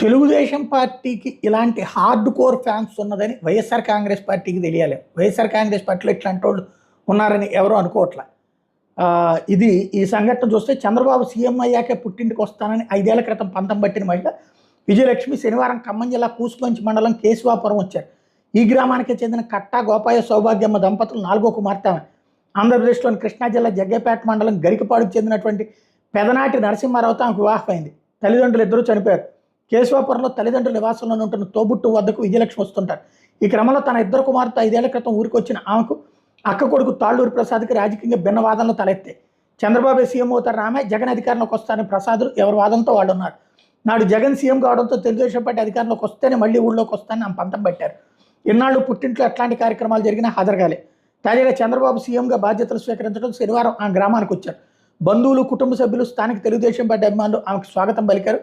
తెలుగుదేశం పార్టీకి ఇలాంటి hard core fans ఉన్నదని వైఎస్ఆర్ కాంగ్రెస్ పార్టీకి తెలియాలి. వైఎస్ఆర్ కాంగ్రెస్ పార్టీలో ఇట్లాంటి వాళ్ళు ఉన్నారని ఎవరు అనుకోవట్లే. ఇది ఈ సంఘటన చూస్తే చంద్రబాబు సీఎం అయ్యాకే పుట్టింటికి వస్తానని ఐదేళ్ళ క్రితం పంతం పట్టిన మహిళ విజయలక్ష్మి శనివారం ఖమ్మం జిల్లా కూసుమంచి మండలం కేశవాపురం వచ్చారు. ఈ గ్రామానికి చెందిన కట్టా గోపాయ సౌభాగ్యమ్మ దంపతులు నాలుగో కుమార్తె ఆంధ్రప్రదేశ్లోని కృష్ణా జిల్లా జగ్గేపేట మండలం గరికపాడుకు చెందినటువంటి పెదనాటి నరసింహారావుతో ఆమెకు వివాహమైంది. తల్లిదండ్రులు ఇద్దరూ చనిపోయారు. కేశవాపురంలో తల్లిదండ్రుల నివాసంలో ఉంటున్న తోబుట్టు వద్దకు విజయలక్ష్మి వస్తుంటారు ఈ క్రమంలో తన ఇద్దరు కుమార్తె ఐదేళ్ళ క్రితం ఊరికి వచ్చిన ఆమెకు అక్క కొడుకు తాళ్ళూరి ప్రసాద్కి రాజకీయంగా భిన్న వాదనలు తలెత్తాయి. చంద్రబాబు సీఎం అవుతారు ఆమె జగన్ అధికారంలోకి వస్తారని ప్రసాదులు ఎవరి వాదనతో వాళ్ళు ఉన్నారు. నాడు జగన్ సీఎం కావడంతో తెలుగుదేశం పార్టీ అధికారంలోకి వస్తేనే మళ్ళీ ఊళ్ళోకి వస్తానని ఆమె పంతం పెట్టారు. ఇన్నాళ్ళు పుట్టింట్లో ఎట్లాంటి కార్యక్రమాలు జరిగినా హాజరుగాలే. తాజాగా చంద్రబాబు సీఎంగా బాధ్యతలు స్వీకరించడం శనివారం ఆ గ్రామానికి వచ్చారు. బంధువులు కుటుంబ సభ్యులు స్థానిక తెలుగుదేశం పార్టీ అభిమానులు ఆమెకు స్వాగతం పలికారు.